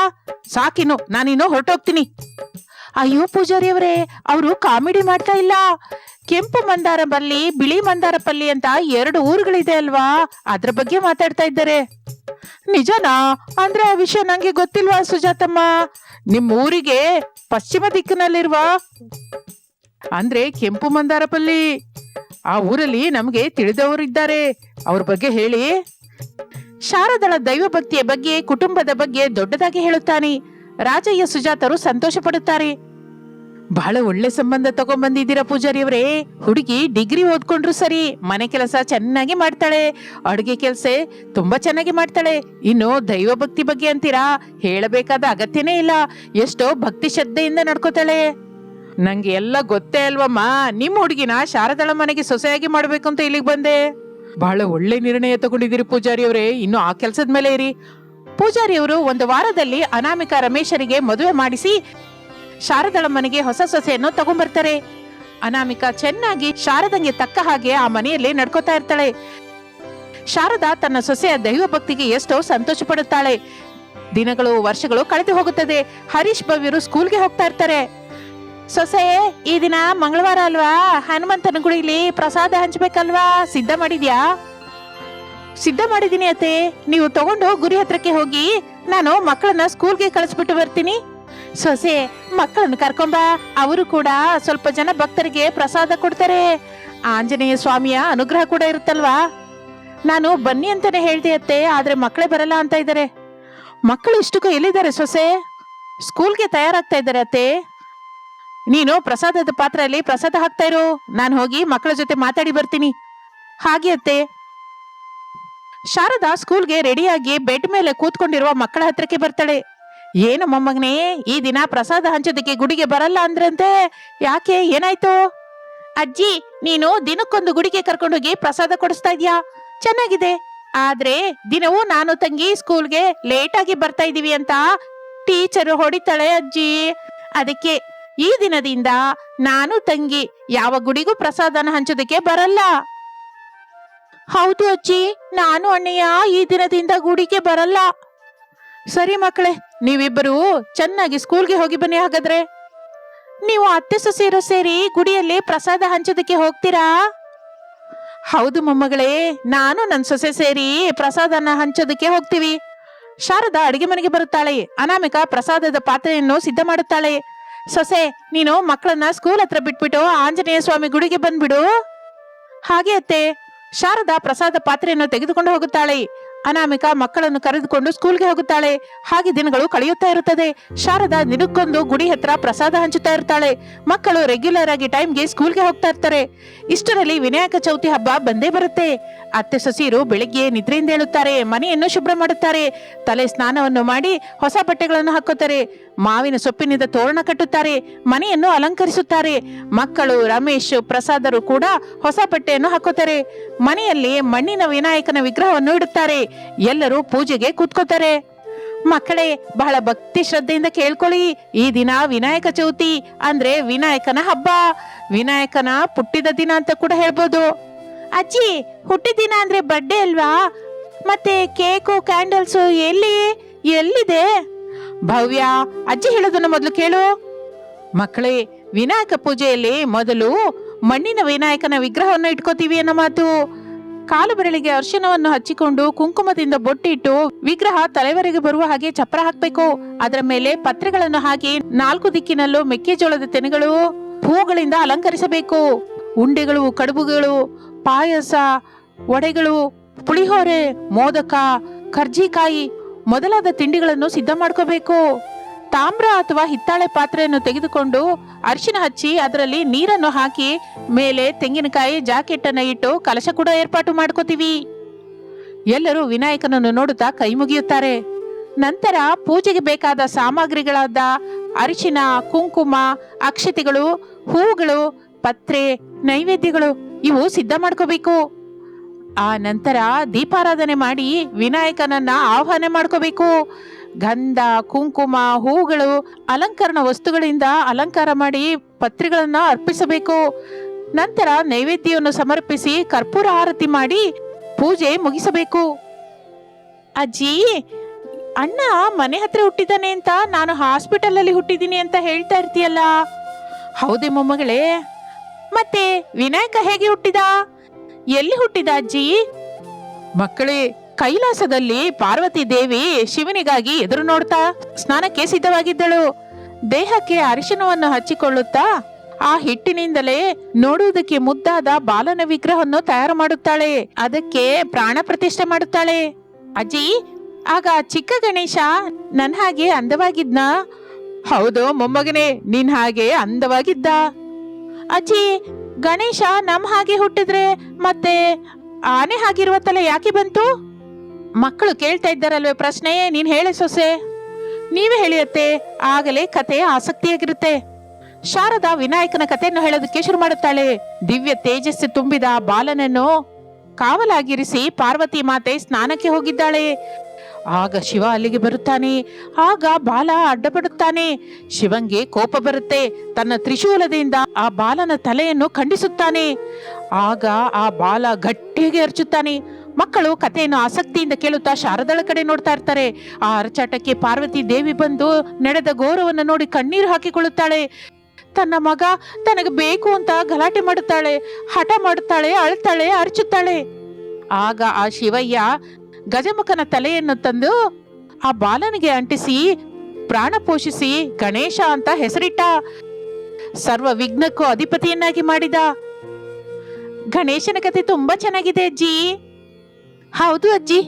ಸಾಕಿನ್ನು, ನಾನಿನ್ನು ಹೊರಟೋಗ್ತೀನಿ. ಅಯ್ಯೋ ಪೂಜಾರಿ ಅವರೇ ಅವರು ಕಾಮಿಡಿ ಮಾಡ್ತಾ ಇಲ್ಲ. ಕೆಂಪು ಮಂದಾರ ಬಲ್ಲಿ ಬಿಳಿ ಮಂದಾರ ಪಲ್ಲಿ ಅಂತ ಎರಡು ಊರುಗಳಿದೆ ಅಲ್ವಾ? ಅದ್ರ ಬಗ್ಗೆ ಮಾತಾಡ್ತಾ ಇದ್ದಾರೆ. ನಿಜನಾ? ಅಂದ್ರೆ ಆ ವಿಷಯ ನಂಗೆ ಗೊತ್ತಿಲ್ವಾ ಸುಜಾತಮ್ಮ? ನಿಮ್ಮ ಊರಿಗೆ ಪಶ್ಚಿಮ ದಿಕ್ಕಿನಲ್ಲಿರುವ ಅಂದ್ರೆ ಕೆಂಪು ಮಂದಾರಪಲ್ಲಿ. ಆ ಊರಲ್ಲಿ ನಮಗೆ ತಿಳಿದವರಿದ್ದಾರೆ ಅವ್ರ ಬಗ್ಗೆ ಹೇಳಿ. ಶಾರದಳ ದೈವ ಭಕ್ತಿಯ ಬಗ್ಗೆ, ಕುಟುಂಬದ ಬಗ್ಗೆ ದೊಡ್ಡದಾಗಿ ಹೇಳುತ್ತಾನೆ. ರಾಜಯ್ಯ ಸುಜಾತರು ಸಂತೋಷ ಪಡುತ್ತಾರೆ ಬಹಳ ಒಳ್ಳೆ ಸಂಬಂಧ ತಗೊಂಡ್ಬಂದಿದ್ದೀರಾ ಪೂಜಾರಿ ಅವರೇ ಹುಡುಗಿ ಡಿಗ್ರಿ ಓದ್ಕೊಂಡ್ರು ಸರಿ. ಮನೆ ಕೆಲಸ ಚೆನ್ನಾಗಿ ಮಾಡ್ತಾಳೆ. ಅಡುಗೆ ಕೆಲಸ ತುಂಬಾ ಚೆನ್ನಾಗಿ ಮಾಡ್ತಾಳೆ. ಇನ್ನು ದೈವ ಭಕ್ತಿ ಬಗ್ಗೆ ಅಂತೀರಾ? ಹೇಳಬೇಕಾದ ಅಗತ್ಯನೇ ಇಲ್ಲ. ಎಷ್ಟೋ ಭಕ್ತಿ ಶ್ರದ್ಧೆಯಿಂದ ನಡ್ಕೋತಾಳೆ. ನಂಗೆ ಎಲ್ಲ ಗೊತ್ತೇ ಅಲ್ವಮ್ಮ. ನಿಮ್ಮ ಹುಡುಗಿನ ಶಾರದಳ ಮನೆಗೆ ಸೊಸೆಯಾಗಿ ಮಾಡ್ಬೇಕು ಅಂತ ಇಲ್ಲಿಗೆ ಬಂದೆ. ಬಹಳ ಒಳ್ಳೆ ನಿರ್ಣಯ ತಗೊಂಡಿದ್ದೀರಿ ಪೂಜಾರಿ ಅವರೇ ಇನ್ನು ಆ ಕೆಲಸದ ಮೇಲೆ ಇರಿ. ಪೂಜಾರಿ ಅವರು ಒಂದು ವಾರದಲ್ಲಿ ಅನಾಮಿಕಾ ರಮೇಶರಿಗೆ ಮದುವೆ ಮಾಡಿಸಿ ಶಾರದಳ ಮನೆಗೆ ಹೊಸ ಸೊಸೆಯನ್ನು ತಗೊಂಡ್ಬರ್ತಾರೆ ಅನಾಮಿಕ ಚೆನ್ನಾಗಿ ಶಾರದಂಗೆ ತಕ್ಕ ಹಾಗೆ ಆ ಮನೆಯಲ್ಲಿ ನಡ್ಕೋತಾ ಇರ್ತಾಳೆ. ಶಾರದಾ ತನ್ನ ಸೊಸೆಯ ದೈವ ಭಕ್ತಿಗೆ ಎಷ್ಟೋ ಸಂತೋಷ ಪಡುತ್ತಾಳೆ. ದಿನಗಳು ವರ್ಷಗಳು ಕಳೆದು ಹೋಗುತ್ತದೆ. ಹರೀಶ್ ಭವ್ಯರು ಸ್ಕೂಲ್ಗೆ ಹೋಗ್ತಾ ಇರ್ತಾರೆ. ಸೊಸೆ, ಈ ದಿನ ಮಂಗಳವಾರ ಅಲ್ವಾ? ಹನುಮಂತನ ಗುಡಿಲಿ ಪ್ರಸಾದ ಹಂಚ್ಬೇಕಲ್ವಾ? ಸಿದ್ಧ ಮಾಡಿದ್ಯಾ? ಸಿದ್ಧ ಮಾಡಿದೀನಿ ಅತ್ತೆ. ನೀವು ತಗೊಂಡು ಗುರಿ ಹತ್ರಕ್ಕೆ ಹೋಗಿ ನಾನು ಮಕ್ಕಳನ್ನ ಸ್ಕೂಲ್ಗೆ ಕಳಿಸ್ಬಿಟ್ಟು ಬರ್ತೀನಿ. ಸೊಸೆ, ಮಕ್ಕಳನ್ನು ಕರ್ಕೊಂಬ. ಅವರು ಕೂಡ ಸ್ವಲ್ಪ ಜನ ಭಕ್ತರಿಗೆ ಪ್ರಸಾದ ಕೊಡ್ತಾರೆ. ಆಂಜನೇಯ ಸ್ವಾಮಿಯ ಅನುಗ್ರಹ ಕೂಡ ಇರುತ್ತಲ್ವಾ? ನಾನು ಬನ್ನಿ ಅಂತಾನೆ ಹೇಳ್ದೆ ಅತ್ತೆ, ಆದ್ರೆ ಮಕ್ಕಳೇ ಬರಲ್ಲ ಅಂತ ಇದ್ದಾರೆ. ಮಕ್ಕಳು ಇಷ್ಟಕ್ಕೂ ಎಲ್ಲಿದ್ದಾರೆ ಸೊಸೆ? ಸ್ಕೂಲ್ಗೆ ತಯಾರಾಗ್ತಾ ಇದ್ದಾರೆ ಅತ್ತೆ. ನೀನು ಪ್ರಸಾದದ ಪಾತ್ರೆಯಲ್ಲಿ ಪ್ರಸಾದ ಹಾಕ್ತಾ ಇರು. ನಾನು ಹೋಗಿ ಮಕ್ಕಳ ಜೊತೆ ಮಾತಾಡಿ ಬರ್ತೀನಿ. ಹಾಗೆ ಅತ್ತೆ. ಶಾರದಾ ಸ್ಕೂಲ್ಗೆ ರೆಡಿಯಾಗಿ ಬೆಡ್ ಮೇಲೆ ಕೂತ್ಕೊಂಡಿರುವ ಮಕ್ಕಳ ಹತ್ರಕ್ಕೆ ಬರ್ತಾಳೆ. ಏನು ಮೊಮ್ಮಗನೇ ಈ ದಿನ ಪ್ರಸಾದ ಹಂಚೋದಕ್ಕೆ ಗುಡಿಗೆ ಬರಲ್ಲ ಅಂದ್ರಂತೆ. ಯಾಕೆ, ಏನಾಯ್ತು? ಅಜ್ಜಿ, ನೀನು ದಿನಕ್ಕೊಂದು ಗುಡಿಗೆ ಕರ್ಕೊಂಡೋಗಿ ಪ್ರಸಾದ ಕೊಡಿಸ್ತಾ ಇದ್ಯಾ? ಚೆನ್ನಾಗಿದೆ. ಆದ್ರೆ ದಿನವೂ ನಾನು ತಂಗಿ ಸ್ಕೂಲ್ಗೆ ಲೇಟ್ ಆಗಿ ಬರ್ತಾ ಇದೀವಿ ಅಂತ ಟೀಚರ್ ಹೊಡಿತಾಳೆ ಅಜ್ಜಿ. ಅದಕ್ಕೆ ಈ ದಿನದಿಂದ ನಾನು ತಂಗಿ ಯಾವ ಗುಡಿಗೂ ಪ್ರಸಾದನ ಹಂಚೋದಕ್ಕೆ ಬರಲ್ಲ. ಹೌದು ಅಜ್ಜಿ, ನಾನು ಅಣ್ಣಯ್ಯ ಈ ದಿನದಿಂದ ಗುಡಿಗೆ ಬರಲ್ಲ. ಸರಿ ಮಕ್ಕಳೇ, ನೀವಿಬ್ಬರು ಚೆನ್ನಾಗಿ ಸ್ಕೂಲ್ಗೆ ಹೋಗಿ ಬನ್ನಿ ಹಾಗಾದ್ರೆ. ನೀವು ಅತ್ತೆ ಸೊಸೆಯರು ಸೇರಿ ಗುಡಿಯಲ್ಲಿ ಪ್ರಸಾದ ಹಂಚೋದಕ್ಕೆ ಹೋಗ್ತೀರಾ? ಹೌದು ಮೊಮ್ಮಗಳೇ, ನಾನು ನನ್ನ ಸೊಸೆ ಸೇರಿ ಪ್ರಸಾದನ ಹಂಚೋದಕ್ಕೆ ಹೋಗ್ತೀವಿ. ಶಾರದಾ ಅಡಿಗೆ ಮನೆಗೆ ಬರುತ್ತಾಳೆ, ಅನಾಮಿಕ ಪ್ರಸಾದದ ಪಾತ್ರೆಯನ್ನು ಸಿದ್ಧ ಮಾಡುತ್ತಾಳೆ. ಸೊಸೆ, ನೀನು ಮಕ್ಕಳನ್ನ ಸ್ಕೂಲ್ ಹತ್ರ ಬಿಟ್ಬಿಟ್ಟು ಆಂಜನೇಯ ಸ್ವಾಮಿ ಗುಡಿಗೆ ಬಂದ್ಬಿಡು. ಹಾಗೆ ಅತ್ತೆ ಶಾರದಾ ಪ್ರಸಾದ ಪಾತ್ರೆಯನ್ನು ತೆಗೆದುಕೊಂಡು ಹೋಗುತ್ತಾಳೆ. ಅನಾಮಿಕಾ ಮಕ್ಕಳನ್ನು ಕರೆದುಕೊಂಡು ಸ್ಕೂಲ್ಗೆ ಹೋಗುತ್ತಾಳೆ. ಹಾಗೆ ದಿನಗಳು ಕಳೆಯುತ್ತಾ ಇರುತ್ತದೆ. ಶಾರದಾ ದಿನಕ್ಕೊಂದು ಗುಡಿ ಹತ್ರ ಪ್ರಸಾದ ಹಂಚುತ್ತಾ ಇರ್ತಾಳೆ. ಮಕ್ಕಳು ರೆಗ್ಯುಲರ್ ಆಗಿ ಟೈಮ್ಗೆ ಸ್ಕೂಲ್ಗೆ ಹೋಗ್ತಾ ಇರ್ತಾರೆ. ಇಷ್ಟರಲ್ಲಿ ವಿನಾಯಕ ಚೌತಿ ಹಬ್ಬ ಬಂದೇ ಬರುತ್ತೆ. ಅತ್ತೆ ಸೊಸೆಯರು ಬೆಳಿಗ್ಗೆ ನಿದ್ರೆಯಿಂದ ಹೇಳುತ್ತಾರೆ ಮನೆಯನ್ನು ಶುಭ್ರ ಮಾಡುತ್ತಾರೆ. ತಲೆ ಸ್ನಾನವನ್ನು ಮಾಡಿ ಹೊಸ ಬಟ್ಟೆಗಳನ್ನು ಹಾಕೋತಾರೆ ಮಾವಿನ ಸೊಪ್ಪಿನಿಂದ ತೋರಣ ಕಟ್ಟುತ್ತಾರೆ, ಮನೆಯನ್ನು ಅಲಂಕರಿಸುತ್ತಾರೆ. ಮಕ್ಕಳು ರಮೇಶ್, ಪ್ರಸಾದರು ಕೂಡ ಹೊಸ ಬಟ್ಟೆಯನ್ನು ಹಾಕುತ್ತಾರೆ. ಮನೆಯಲ್ಲಿ ಮಣ್ಣಿನ ವಿನಾಯಕನ ವಿಗ್ರಹವನ್ನು ಇಡುತ್ತಾರೆ. ಎಲ್ಲರೂ ಪೂಜೆಗೆ ಕೂತ್ಕೋತಾರೆ ಮಕ್ಕಳೇ, ಬಹಳ ಭಕ್ತಿ ಶ್ರದ್ಧೆಯಿಂದ ಕೇಳ್ಕೊಳ್ಳಿ. ಈ ದಿನ ವಿನಾಯಕ ಚೌತಿ, ಅಂದ್ರೆ ವಿನಾಯಕನ ಹಬ್ಬ. ವಿನಾಯಕನ ಪುಟ್ಟಿದ ದಿನ ಅಂತ ಕೂಡ ಹೇಳ್ಬೋದು. ಅಜ್ಜಿ, ಹುಟ್ಟಿದ ದಿನ ಅಂದ್ರೆ ಬರ್ಡೇ ಅಲ್ವಾ? ಮತ್ತೆ ಕೇಕು ಕ್ಯಾಂಡಲ್ಸ್ ಎಲ್ಲಿ? ಎಲ್ಲಿದೆ? ಭವ್ಯ, ಅಜ್ಜಿ ಹೇಳೋದನ್ನ ಮೊದಲು ಕೇಳು. ಮಕ್ಕಳೇ, ವಿನಾಯಕ ಪೂಜೆಯಲ್ಲಿ ಮೊದಲು ಮಣ್ಣಿನ ವಿನಾಯಕನ ವಿಗ್ರಹವನ್ನು ಇಟ್ಕೋತೀವಿ ಅನ್ನೋ ಮಾತು. ಕಾಲು ಬೆರಳಿಗೆ ಅರ್ಶನವನ್ನು ಹಚ್ಚಿಕೊಂಡು ಕುಂಕುಮದಿಂದ ಬೊಟ್ಟಿಟ್ಟು ವಿಗ್ರಹ ತಲೆವರೆಗೆ ಬರುವ ಹಾಗೆ ಚಪ್ರ ಹಾಕ್ಬೇಕು. ಅದರ ಮೇಲೆ ಪತ್ರೆಗಳನ್ನು ಹಾಕಿ ನಾಲ್ಕು ದಿಕ್ಕಿನಲ್ಲೂ ಮೆಕ್ಕೆಜೋಳದ ತೆನೆಗಳು ಹೂಗಳಿಂದ ಅಲಂಕರಿಸಬೇಕು. ಉಂಡೆಗಳು, ಕಡುಬುಗಳು, ಪಾಯಸ, ವಡೆಗಳು ಪುಳಿಹೋರೆ ಮೋದಕ, ಕರ್ಜಿಕಾಯಿ ಮೊದಲಾದ ತಿಂಡಿಗಳನ್ನು ಸಿದ್ಧ ಮಾಡ್ಕೋಬೇಕು. ತಾಮ್ರ ಅಥವಾ ಹಿತ್ತಾಳೆ ಪಾತ್ರೆಯನ್ನು ತೆಗೆದುಕೊಂಡು ಅರಿಶಿನ ಹಚ್ಚಿ ಅದರಲ್ಲಿ ನೀರನ್ನು ಹಾಕಿ ಮೇಲೆ ತೆಂಗಿನಕಾಯಿ ಜಾಕೆಟ್ ಅನ್ನು ಇಟ್ಟು ಕಲಶ ಕೂಡ ಏರ್ಪಾಟು ಮಾಡ್ಕೋತೀವಿ. ಎಲ್ಲರೂ ವಿನಾಯಕನನ್ನು ನೋಡುತ್ತಾ ಕೈ ಮುಗಿಯುತ್ತಾರೆ. ನಂತರ ಪೂಜೆಗೆ ಬೇಕಾದ ಸಾಮಗ್ರಿಗಳಾದ ಅರಿಶಿನ, ಕುಂಕುಮ, ಅಕ್ಷತೆಗಳು, ಹೂಗಳು, ಪತ್ರೆ, ನೈವೇದ್ಯಗಳು ಇವು ಸಿದ್ಧ ಮಾಡ್ಕೋಬೇಕು. ಆ ನಂತರ ದೀಪಾರಾಧನೆ ಮಾಡಿ ವಿನಾಯಕನನ್ನ ಆಹ್ವಾನ ಮಾಡ್ಕೋಬೇಕು. ಗಂಧ, ಕುಂಕುಮ, ಹೂಗಳು, ಅಲಂಕರಣ ವಸ್ತುಗಳಿಂದ ಅಲಂಕಾರ ಮಾಡಿ ಪತ್ರಿಗಳನ್ನ ಅರ್ಪಿಸಬೇಕು. ನಂತರ ನೈವೇದ್ಯವನ್ನು ಸಮರ್ಪಿಸಿ ಕರ್ಪೂರ ಆರತಿ ಮಾಡಿ ಪೂಜೆ ಮುಗಿಸಬೇಕು. ಅಜ್ಜಿ, ಅಣ್ಣ ಮನೆ ಹತ್ರ ಹುಟ್ಟಿದ್ದಾನೆ ಅಂತ ನಾನು ಹಾಸ್ಪಿಟಲಲ್ಲಿ ಹುಟ್ಟಿದ್ದೀನಿ ಅಂತ ಹೇಳ್ತಾ ಇರ್ತೀಯಲ್ಲ. ಹೌದೇ ಮೊಮ್ಮಗಳೇ. ಮತ್ತೆ ವಿನಾಯಕ ಹೇಗೆ ಹುಟ್ಟಿದ? ಎಲ್ಲಿ ಹುಟ್ಟಿದ ಅಜ್ಜಿ? ಮಕ್ಕಳೇ ಕೈಲಾಸದಲ್ಲಿ ಪಾರ್ವತಿ ದೇವಿ ಶಿವನಿಗಾಗಿ ಎದುರು ನೋಡ್ತಾ ಸ್ನಾನಕ್ಕೆ ಸಿದ್ಧವಾಗಿದ್ದಳು. ದೇಹಕ್ಕೆ ಅರಿಶಿನವನ್ನು ಹಚ್ಚಿಕೊಳ್ಳುತ್ತಾ ಆ ಹಿಟ್ಟಿನಿಂದಲೇ ನೋಡುವುದಕ್ಕೆ ಮುದ್ದಾದ ಬಾಲನ ವಿಗ್ರಹವನ್ನು ತಯಾರು ಮಾಡುತ್ತಾಳೆ. ಅದಕ್ಕೆ ಪ್ರಾಣ ಪ್ರತಿಷ್ಠೆ ಮಾಡುತ್ತಾಳೆ. ಅಜ್ಜಿ ಆಗ ಚಿಕ್ಕ ಗಣೇಶ ನನ್ನ ಹಾಗೆ ಅಂದವಾಗಿದ್ನ? ಹೌದು ಮೊಮ್ಮಗನೇ ನಿನ್ ಹಾಗೆ ಅಂದವಾಗಿದ್ದ. ಅಜ್ಜಿ, ಗಣೇಶ ನಮ್ಮ ಹಾಗೆ ಹುಟ್ಟಿದ್ರೆ ಮತ್ತೆ ಆನೆ ಹಾಗಿರುವ ತಲೆ ಯಾಕೆ ಬಂತು? ಮಕ್ಕಳು ಕೇಳ್ತಾ ಇದ್ದಾರಲ್ವೇ ಪ್ರಶ್ನೆ, ನೀನ್ ಹೇಳಿ ಸೊಸೆ. ನೀವೇ ಹೇಳಿಯತ್ತೆ, ಆಗಲೇ ಕತೆ ಆಸಕ್ತಿಯಾಗಿರುತ್ತೆ. ಶಾರದಾ ವಿನಾಯಕನ ಕಥೆಯನ್ನು ಹೇಳೋದಕ್ಕೆ ಶುರು ಮಾಡುತ್ತಾಳೆ. ದಿವ್ಯ ತೇಜಸ್ಸು ತುಂಬಿದ ಬಾಲನನ್ನು ಕಾವಲಾಗಿರಿಸಿ ಪಾರ್ವತಿ ಮಾತೆ ಸ್ನಾನಕ್ಕೆ ಹೋಗಿದ್ದಾಳೆ. ಆಗ ಶಿವ ಅಲ್ಲಿಗೆ ಬರುತ್ತಾನೆ. ಆಗ ಬಾಲ ಅಡ್ಡಪಡುತ್ತಾನೆ. ಶಿವಂಗೆ ಕೋಪ ಬರುತ್ತೆ. ತನ್ನ ತ್ರಿಶೂಲದಿಂದ ಆ ಬಾಲನ ತಲೆಯನ್ನು ಖಂಡಿಸುತ್ತಾನೆ. ಆಗ ಆ ಬಾಲ ಗಟ್ಟಿಯಾಗಿ ಅರ್ಚುತ್ತಾನೆ. ಮಕ್ಕಳು ಕಥೆಯನ್ನು ಆಸಕ್ತಿಯಿಂದ ಕೇಳುತ್ತಾ ಶಾರದಳ ಕಡೆ ನೋಡ್ತಾ ಇರ್ತಾರೆ. ಆ ಅರಚಾಟಕ್ಕೆ ಪಾರ್ವತಿ ದೇವಿ ಬಂದು ನಡೆದ ಗೌರವವನ್ನು ನೋಡಿ ಕಣ್ಣೀರು ಹಾಕಿಕೊಳ್ಳುತ್ತಾಳೆ. ತನ್ನ ಮಗ ತನಗೆ ಬೇಕು ಅಂತ ಗಲಾಟೆ ಮಾಡುತ್ತಾಳೆ, ಹಠ ಮಾಡುತ್ತಾಳೆ, ಅಳ್ತಾಳೆ, ಅರ್ಚುತ್ತಾಳೆ. ಆಗ ಆ ಶಿವಯ್ಯ ಗಜಮುಖನ ತಲೆಯನ್ನು ತಂದು ಆ ಬಾಲನಿಗೆ ಅಂಟಿಸಿ, ಪ್ರಾಣ ಪೋಷಿಸಿ ಗಣೇಶ ಅಂತ ಹೆಸರಿಟ್ಟ. ಸರ್ವ ವಿಘ್ನಕ್ಕೂ ಅಧಿಪತಿಯನ್ನಾಗಿ ಮಾಡಿದ. ಗಣೇಶನ ಕತೆ ತುಂಬಾ ಚೆನ್ನಾಗಿದೆ ಅಜ್ಜಿ. ಹೌದು ಅಜ್ಜಿ,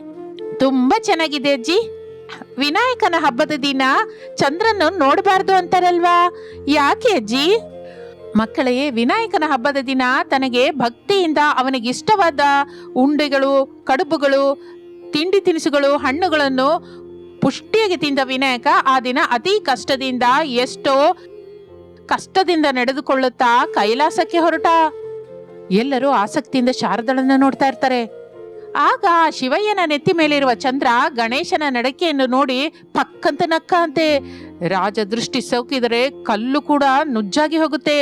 ತುಂಬಾ ಚೆನ್ನಾಗಿದೆ ಅಜ್ಜಿ. ವಿನಾಯಕನ ಹಬ್ಬದ ದಿನ ಚಂದ್ರನ್ನು ನೋಡಬಾರ್ದು ಅಂತಾರಲ್ವಾ? ಯಾಕೆ ಅಜ್ಜಿ? ಮಕ್ಕಳೇ, ವಿನಾಯಕನ ಹಬ್ಬದ ದಿನ ತನಗೆ ಭಕ್ತಿಯಿಂದ ಅವನಿಗೆ ಇಷ್ಟವಾದ ಉಂಡೆಗಳು, ಕಡುಬುಗಳು ತಿಂಡಿ ತಿನಿಸುಗಳು, ಹಣ್ಣುಗಳನ್ನು ಪುಷ್ಟಿಯಾಗಿ ತಿಂದ ವಿನಾಯಕ ಆ ದಿನ ಅತಿ ಕಷ್ಟದಿಂದ ಎಷ್ಟೋ ಕಷ್ಟದಿಂದ ನಡೆದುಕೊಳ್ಳುತ್ತಾ ಕೈಲಾಸಕ್ಕೆ ಹೊರಟ. ಎಲ್ಲರೂ ಆಸಕ್ತಿಯಿಂದ ಶಾರದಳನ್ನು ನೋಡ್ತಾ ಇರ್ತಾರೆ. ಆಗ ಶಿವಯ್ಯನ ನೆತ್ತಿ ಮೇಲಿರುವ ಚಂದ್ರ ಗಣೇಶನ ನಡಕೆಯನ್ನು ನೋಡಿ ಪಕ್ಕಂತ ನಕ್ಕ ಅಂತೆ. ರಾಜ ದೃಷ್ಟಿ ಸೋಕಿದರೆ ಕಲ್ಲು ಕೂಡ ನುಜ್ಜಾಗಿ ಹೋಗುತ್ತೆ.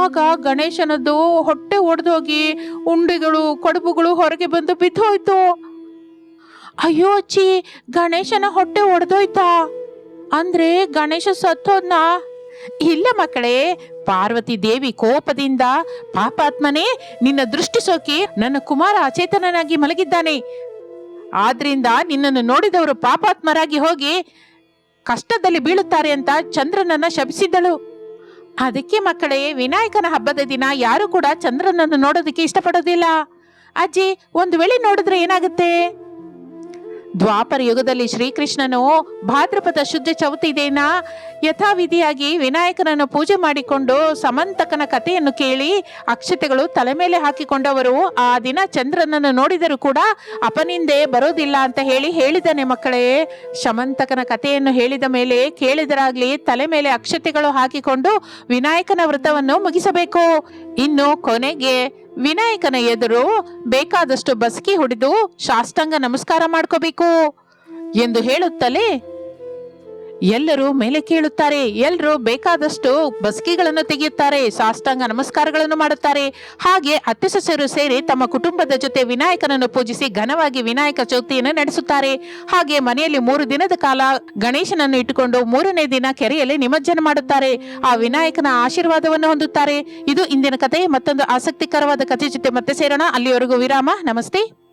ಆಗ ಗಣೇಶನದ್ದು ಹೊಟ್ಟೆ ಒಡೆದೋಗಿ ಉಂಡೆಗಳು, ಕಡುಬುಗಳು ಹೊರಗೆ ಬಂದು ಬಿದ್ದೋಯ್ತು. ಅಯ್ಯೋ ಅಚ್ಚಿ ಗಣೇಶನ ಹೊಟ್ಟೆ ಒಡೆದೋಯ್ತಾ? ಅಂದ್ರೆ ಗಣೇಶ ಸತ್ತೋದ್ನ? ಇಲ್ಲ ಮಕ್ಕಳೇ, ಪಾರ್ವತಿ ದೇವಿ ಕೋಪದಿಂದ ಪಾಪಾತ್ಮನೇ ನಿನ್ನ ದೃಷ್ಟಿ ಸೋಕಿ ನನ್ನ ಕುಮಾರ ಅಚೇತನನಾಗಿ ಮಲಗಿದ್ದಾನೆ. ಆದ್ರಿಂದ ನಿನ್ನನ್ನು ನೋಡಿದವರು ಪಾಪಾತ್ಮರಾಗಿ ಹೋಗಿ ಕಷ್ಟದಲ್ಲಿ ಬೀಳುತ್ತಾರೆ ಅಂತ ಚಂದ್ರನನ್ನ ಶಪಿಸಿದ್ದಳು. ಅದಕ್ಕೆ ಮಕ್ಕಳೇ, ವಿನಾಯಕನ ಹಬ್ಬದ ದಿನ ಯಾರು ಕೂಡ ಚಂದ್ರನನ್ನು ನೋಡೋದಕ್ಕೆ ಇಷ್ಟಪಡೋದಿಲ್ಲ. ಅಜ್ಜಿ, ಒಂದು ವೇಳೆ ನೋಡಿದ್ರೆ ಏನಾಗುತ್ತೆ? ದ್ವಾಪರ ಯುಗದಲ್ಲಿ ಶ್ರೀಕೃಷ್ಣನು ಭಾದ್ರಪದ ಶುದ್ಧ ಚೌತಿ ದಿನ ಯಥಾವಿಧಿಯಾಗಿ ವಿನಾಯಕನನ್ನು ಪೂಜೆ ಮಾಡಿಕೊಂಡು ಸಮಂತಕನ ಕಥೆಯನ್ನು ಕೇಳಿ ಅಕ್ಷತೆಗಳು ತಲೆ ಮೇಲೆ ಹಾಕಿಕೊಂಡವರು. ಆ ದಿನ ಚಂದ್ರನನ್ನು ನೋಡಿದರೂ ಕೂಡ ಅಪನಿಂದೆ ಬರೋದಿಲ್ಲ ಅಂತ ಹೇಳಿ ಹೇಳಿದನೆ ಮಕ್ಕಳೇ. ಸಮಂತಕನ ಕಥೆಯನ್ನು ಹೇಳಿದ ಮೇಲೆ ಕೇಳಿದರಾಗ್ಲಿ ತಲೆ ಮೇಲೆ ಅಕ್ಷತೆಗಳು ಹಾಕಿಕೊಂಡು ವಿನಾಯಕನ ವ್ರತವನ್ನು ಮುಗಿಸಬೇಕು. ಇನ್ನು ಕೊನೆಗೆ ವಿನಾಯಕನ ಎದುರು ಬೇಕಾದಷ್ಟು ಬಸಕಿ ಹೊಡೆದು ಶಾಸ್ತಾಂಗ ನಮಸ್ಕಾರ ಮಾಡ್ಕೋಬೇಕು ಎಂದು ಹೇಳುತ್ತಲೇ ಎಲ್ಲರೂ ಮೇಲೆ ಕೇಳುತ್ತಾರೆ. ಎಲ್ಲರೂ ಬೇಕಾದಷ್ಟು ಬಸ್ಕಿಗಳನ್ನು ತೆಗೆಯುತ್ತಾರೆ. ಸಾಷ್ಟಾಂಗ ನಮಸ್ಕಾರಗಳನ್ನು ಮಾಡುತ್ತಾರೆ. ಹಾಗೆ ಅತ್ತೆ ಸೊಸೆಯರು ಸೇರಿ ತಮ್ಮ ಕುಟುಂಬದ ಜೊತೆ ವಿನಾಯಕನನ್ನು ಪೂಜಿಸಿ ಘನವಾಗಿ ವಿನಾಯಕ ಚೌತಿಯನ್ನು ನಡೆಸುತ್ತಾರೆ. ಹಾಗೆ ಮನೆಯಲ್ಲಿ ಮೂರು ದಿನದ ಕಾಲ ಗಣೇಶನನ್ನು ಇಟ್ಟುಕೊಂಡು ಮೂರನೇ ದಿನ ಕೆರೆಯಲ್ಲಿ ನಿಮಜ್ಜನ ಮಾಡುತ್ತಾರೆ. ಆ ವಿನಾಯಕನ ಆಶೀರ್ವಾದವನ್ನು ಹೊಂದುತ್ತಾರೆ. ಇದು ಇಂದಿನ ಕಥೆ ಮತ್ತೊಂದು ಆಸಕ್ತಿಕರವಾದ ಕಥೆ ಜೊತೆ ಮತ್ತೆ ಸೇರೋಣ. ಅಲ್ಲಿವರೆಗೂ ವಿರಾಮ. ನಮಸ್ತೆ.